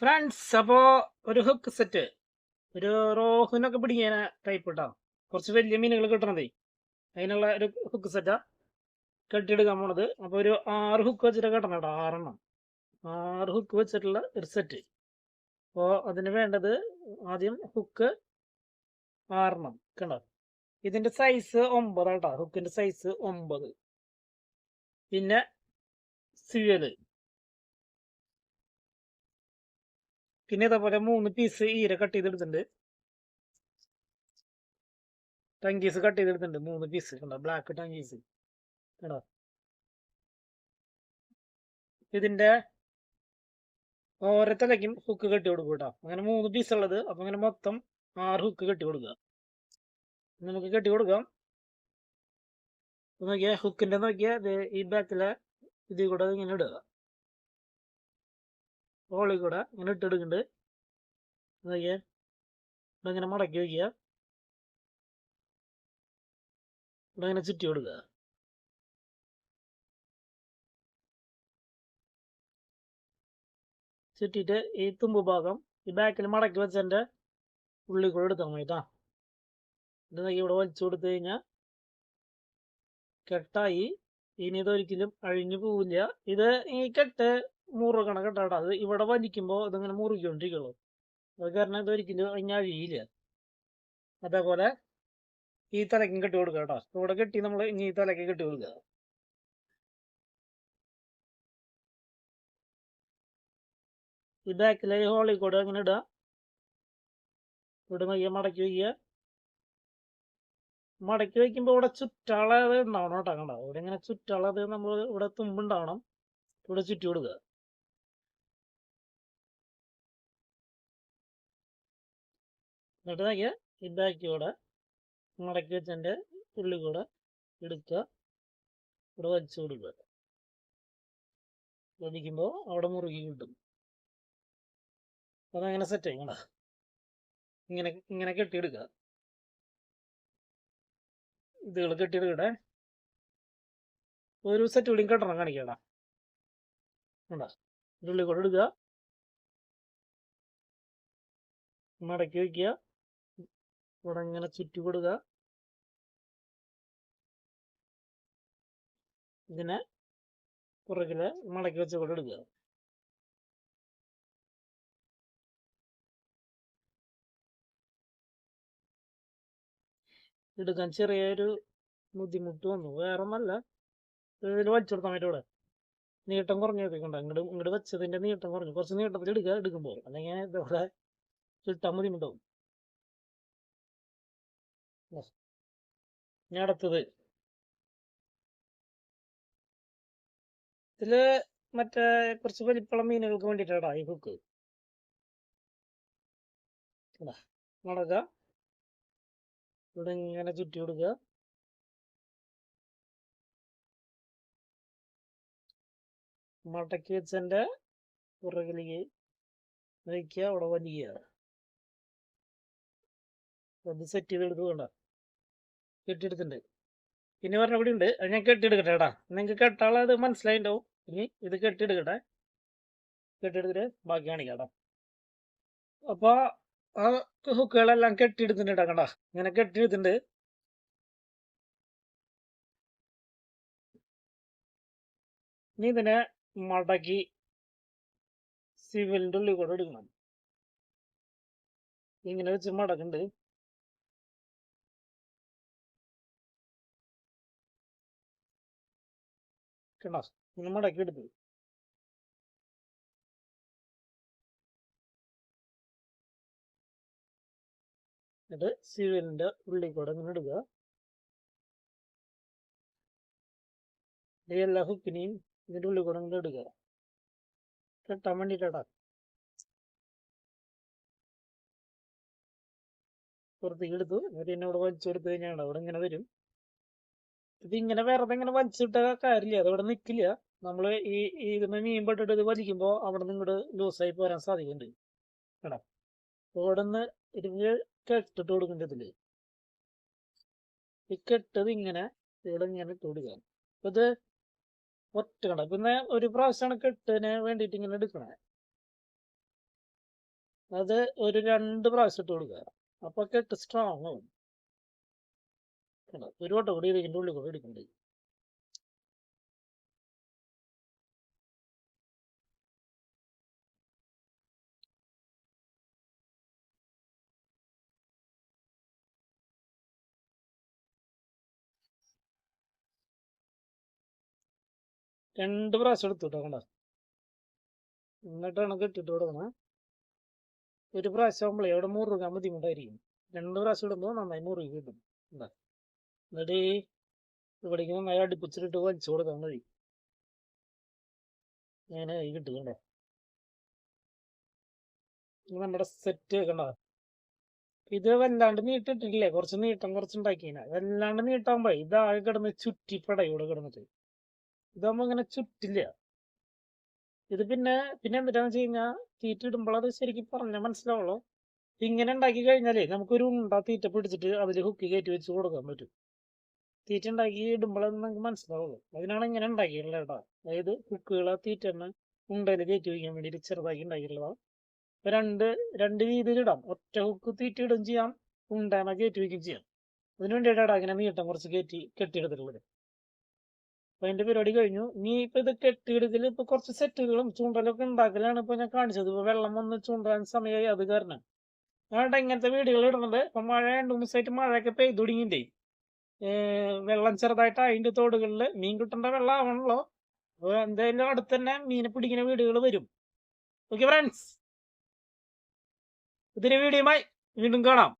Friends അപ്പോ ഒരു hook set ഒരു റോഹുനൊക്കെ പിടിക്കുന്ന ടൈപ്പ് കേട്ടോ കുറച്ച് വലിയ മീനുകൾ കിട്ടണതേ അതിനുള്ള ഒരു ഹുക്ക് സെറ്റാ കെട്ടിയെടുക്കാൻ പോണത്. അപ്പോൾ ഒരു ആറ് ഹുക്ക് വെച്ചിട്ട് കെട്ടണം കേട്ടോ ആറെണ്ണം. ആറ് ഹുക്ക് വെച്ചിട്ടുള്ള ഒരു സെറ്റ് അപ്പോൾ അതിന് വേണ്ടത് ആദ്യം ഹുക്ക് ആറെണ്ണം കണ്ടോ? ഇതിന്റെ സൈസ് ഒമ്പത് കേട്ടോ ഹുക്കിന്റെ സൈസ് ഒമ്പത്. പിന്നെ സിയൽ പിന്നെ ഇതേപോലെ മൂന്ന് പീസ് ഈര കട്ട് ചെയ്തെടുത്തിട്ടുണ്ട്. ടങ്കീസ് കട്ട് ചെയ്തെടുത്തിട്ടുണ്ട് മൂന്ന് പീസ് കണ്ടോ? ബ്ലാക്ക് ടങ്കീസ് കണ്ടോ? ഇതിന്റെ ഓരോ തലയ്ക്കും ഹുക്ക് കെട്ടി കൊടുക്കും കേട്ടോ അങ്ങനെ മൂന്ന് പീസ് ഉള്ളത്. അപ്പൊ അങ്ങനെ മൊത്തം ആറ് ഹുക്ക് കെട്ടി കൊടുക്കുക. നമുക്ക് കെട്ടി കൊടുക്കാം. ഇത് നോക്കിയാ ഹുക്കിന്റെ നോക്കിയാ ഈ ബാക്കിലെ ഇതിൽ കൂടെ ഇങ്ങനെ ഇടുക. ഹോളിൽ കൂടെ ഇങ്ങനെ ഇട്ടെടുക്കുന്നുണ്ട് നോക്കിയേ ഇങ്ങനെ മടക്കി വയ്ക്കുക. ഇങ്ങനെ ചുറ്റി കൊടുക്കുക. ചുറ്റിയിട്ട് ഈ തുമ്പ് ഭാഗം ഈ ബാക്കിൽ മടക്കി വെച്ചതിന്റെ ഉള്ളിൽ കൂടെ എടുത്താൽ മതി കേട്ടോ ഇവിടെ വലിച്ചു കൊടുത്തു കഴിഞ്ഞാൽ കെട്ടായി. ഇനി ഇതൊരിക്കലും അഴിഞ്ഞു പോവില്ല. ഇത് ഈ കെട്ട് മുറുകണ കെട്ടാട്ടോ അത് ഇവിടെ വലിക്കുമ്പോൾ ഇതിങ്ങനെ മുറുകിക്കൊണ്ടിരിക്കുള്ളൂ. അത് കാരണം ഇതൊരിക്കലും അഴിഞ്ഞ് അഴിയില്ല. അതേപോലെ ഈ തലക്കും കെട്ടി കൊടുക്കുക കേട്ടോ. ഇവിടെ കെട്ടി നമ്മൾ ഇനി ഈ തലക്ക് കെട്ടി കൊടുക്കുക. ഈ ബാക്കിലെ ഹോളിൽ കൂടെ അങ്ങനെ ഇടുക. ഇവിടെ നോക്കിയാൽ മടക്കി വയ്ക്കുക. മടക്കി വയ്ക്കുമ്പോൾ ഇവിടെ ചുറ്റാളത് ഉണ്ടാവണം കേട്ടോ കണ്ടോ? ഇവിടെ ഇങ്ങനെ ചുറ്റാളത് നമ്മൾ ഇവിടെ തുമ്പുണ്ടാവണം. ഇവിടെ ചുറ്റി കൊടുക്കുക. എന്നിട്ട് ഇതാക്കി ബാക്കി കൂടെ മടക്കി വെച്ചതിന്റെ ഉള്ളി കൂടെ എടുക്കുക. ഇവിടെ വലിച്ചു കൊടുക്കുക. വലിക്കുമ്പോൾ അവിടെ മുറുകി കിട്ടും. അതങ്ങനെ സെറ്റ് ആയി കണ്ടോ? ഇങ്ങനെ ഇങ്ങനെ കെട്ടിയെടുക്കുക. ഇതുകൾ കെട്ടിയെടുക്കട്ടെ. ഒരു സെറ്റ് കൂടിയും കെട്ടണം കാണിക്കടാ കണ്ടോ? ഉള്ളി കൂടെ എടുക്കുക. മടക്കി വയ്ക്കുക ഇവിടെ ഇങ്ങനെ ചുറ്റി കൊടുക്കുക ഇതിനെ പുറകിൽ മടക്കി വെച്ച് കൂടെ എടുക്കുക എടുക്കാൻ ചെറിയൊരു ബുദ്ധിമുട്ട് വന്നു. വേറെ ഒന്നല്ല ഇതിൽ വലിച്ചെടുത്താൽ മതി ഇവിടെ നീട്ടം കുറഞ്ഞു വെക്കണ്ട ഇങ്ങോട്ട് ഇങ്ങോട്ട് വെച്ചതിന്റെ നീട്ടം കുറഞ്ഞു. കുറച്ച് നീട്ടത്തിൽ എടുക്കുക എടുക്കുമ്പോൾ. അല്ലെങ്കിൽ ഇതവിടെ കിട്ടാൻ ബുദ്ധിമുട്ടാവും. ഇനി അടുത്തത് ഇതിൽ മറ്റേ കുറച്ച് വലിപ്പുള്ള മീനുകൾക്ക് വേണ്ടിയിട്ടാടാ ഈ ഹുക്ക് മടക്കുക ഇവിടെ ഇങ്ങനെ ചുറ്റി കൊടുക്കുക മടക്കി വെച്ചെന്റെ പുറകിലേക്ക് വയ്ക്കുക അവിടെ വലിക്കുക അത് സെറ്റ് ചെയ്ത് വേണ്ട കെട്ടിയെടുത്തിട്ടുണ്ട്. ഇനി പറഞ്ഞ കൂടി ഉണ്ട്? അത് ഞാൻ കെട്ടിയെടുക്കട്ടെ കേട്ടാ നിങ്ങൾക്ക് കെട്ടാളത് മനസ്സിലായിണ്ടാവും. ഇനി ഇത് കെട്ടിയെടുക്കട്ടെ. കെട്ടിയെടുത്തിട്ട് ബാക്കി കാണിക്കാം അപ്പൊ ആ ഹുക്കുകളെല്ലാം കെട്ടിയെടുത്തിട്ടുണ്ട് കണ്ട. ഇങ്ങനെ കെട്ടിയെടുത്തിട്ടുണ്ട്. ഇനി ഇതിനെ മടക്കി സിവിലിന്റെ ഉള്ളിൽ കൂടെ എടുക്കണം. ഇങ്ങനെ വെച്ച് മടക്കുന്നുണ്ട്. കണ്ടോ? മടക്കി എടുത്തു എന്നിട്ട് സിവിലിന്റെ ഉള്ളിൽ കൂടെ ഇങ്ങനെ ഇതിന്റെ ഉള്ളിൽ കൂടെ ഇങ്ങനെ ഇടുക കെട്ടാൻ വേണ്ടിട്ടാ പുറത്തേക്ക് എടുത്തു. എന്നിട്ട് എന്നെ ഇവിടെ വലിച്ചു കൊടുത്തു കഴിഞ്ഞാൽ അവിടെ ഇങ്ങനെ വരും. ഇതിങ്ങനെ വെറുതെ ഇങ്ങനെ വലിച്ചിട്ട കാര്യമില്ല. അത് ഇവിടെ നിൽക്കില്ല നമ്മൾ ഈ ഇതിന് മീൻ പെട്ടിട്ട് ഇത് വലിക്കുമ്പോൾ അവിടെ നിന്ന് ഇങ്ങോട്ട് ലൂസായി പോരാൻ സാധ്യതയുണ്ട്. കേട്ടോ? ഇവിടെ നിന്ന് ഇതിന് കെട്ടിട്ട് കൊടുക്കേണ്ട ഇതിൽ. ഈ കെട്ടത് ഇങ്ങനെ ഇവിടെ ഇങ്ങനെ ഇട്ട് അപ്പൊ ഇത് ഒറ്റ കണ്ട. പിന്നെ ഒരു പ്രാവശ്യമാണ് കെട്ടിന് വേണ്ടിയിട്ട് ഇങ്ങനെ എടുക്കണേ. അത് ഒരു രണ്ട് പ്രാവശ്യം ഇട്ട് കൊടുക്കുക. അപ്പൊ കെട്ട് സ്ട്രോങ് ആവും. കണ്ടോ? ഒരു വട്ടം കൂടി ഇതിന്റെ ഉള്ളിൽ കൂടെ എടുക്കണ്ടേ? രണ്ട് പ്രാവശ്യം എടുത്തുട്ടോ കണ്ട. എന്നിട്ടാണ് കെട്ടിട്ട് കൊടുക്കണം ഒരു പ്രാവശ്യം ആകുമ്പോഴേ അവിടെ മുറുകാൻ ബുദ്ധിമുട്ടായിരിക്കും രണ്ട് പ്രാവശ്യം ഇടുമ്പോൾ നന്നായി മുറുകി കിട്ടും. എന്താ എന്നിട്ട് ഈ പഠിക്കുമ്പോൾ നന്നായി അടുപ്പിച്ചിട്ട് വലിച്ചു കൊടുക്കാൻ മതി. അങ്ങനെ കൈ കിട്ടുകണ്ടേ നമ്മുടെ സെറ്റ് കണ്ട? ഇത് വല്ലാണ്ട് നീട്ടിട്ടില്ലേ? കുറച്ച് നീട്ടം കുറച്ച് ഉണ്ടാക്കിയതിനാ വല്ലാണ്ട് നീട്ടാകുമ്പോ ഇതാകെ കിടന്ന് ചുറ്റിപ്പട ഇവിടെ കിടന്നിട്ട്. ഇതാകുമ്പോ ഇങ്ങനെ ചുറ്റില്ല. ഇത് പിന്നെ പിന്നെ എന്തിനാന്ന് വെച്ച് കഴിഞ്ഞാൽ തീറ്റ ഇടുമ്പോൾ അത് ശരിക്കും പറഞ്ഞാൽ മനസ്സിലാവുള്ളൂ. ഇങ്ങനെ ഉണ്ടാക്കി കഴിഞ്ഞാലേ നമുക്കൊരു ഉണ്ട തീറ്റ പിടിച്ചിട്ട് അതിൽ ഹുക്കി കയറ്റി വെച്ച് കൊടുക്കാൻ പറ്റും. തീറ്റ ഉണ്ടാക്കി ഇടുമ്പോഴത് നമുക്ക് മനസ്സിലാവുള്ളൂ. അതിനാണ് ഇങ്ങനെ ഉണ്ടാക്കിയിട്ടുള്ളത് അതായത് കുക്കുകൾ ആ തീറ്റ തന്നെ ഉണ്ടയിൽ കയറ്റി വയ്ക്കാൻ വേണ്ടിയിട്ട് ചെറുതാക്കി ഉണ്ടാക്കിയിട്ടുള്ളതാണ് ഇപ്പൊ രണ്ട് രണ്ട് രീതിയിൽ ഇടാം. ഒറ്റ ഹുക്ക് തീറ്റ ഇടും ചെയ്യാം ഉണ്ടാന കയറ്റി വയ്ക്കുകയും ചെയ്യാം. അതിന് വേണ്ടിയിട്ടാണ് അങ്ങനെ നീട്ടം കുറച്ച് കയറ്റി കെട്ടിയെടുത്തിട്ടുള്ളത്. അപ്പൊ അതിന്റെ പരിപാടി കഴിഞ്ഞു. ഇനി ഇപ്പൊ ഇത് കെട്ടിയെടുക്കൽ ഇപ്പൊ കുറച്ച് സെറ്റുകളും ചൂണ്ടലൊക്കെ ഉണ്ടാക്കലാണ് ഇപ്പൊ ഞാൻ കാണിച്ചത്. ഇപ്പൊ വെള്ളം വന്ന് ചൂണ്ടാൻ സമയമായി അത് കാരണം. ഞാൻ ഇങ്ങനത്തെ വീടുകൾ ഇടുന്നത് ഇപ്പൊ മഴ രണ്ടു മൂന്ന് ദിവസമായിട്ട് മഴയൊക്കെ പെയ്തു തുടങ്ങിയിട്ടേ. വെള്ളം ചെറുതായിട്ട് അതിന്റെ തോടുകളിൽ മീൻ കിട്ടേണ്ട വെള്ളം ആവണല്ലോ അപ്പൊ എന്തായാലും അടുത്ത് തന്നെ മീനെ പിടിക്കുന്ന വീടുകൾ വരും. ഓക്കെ ഫ്രണ്ട്സ് ഇതിന് വീഡിയോയുമായി വീണ്ടും കാണാം.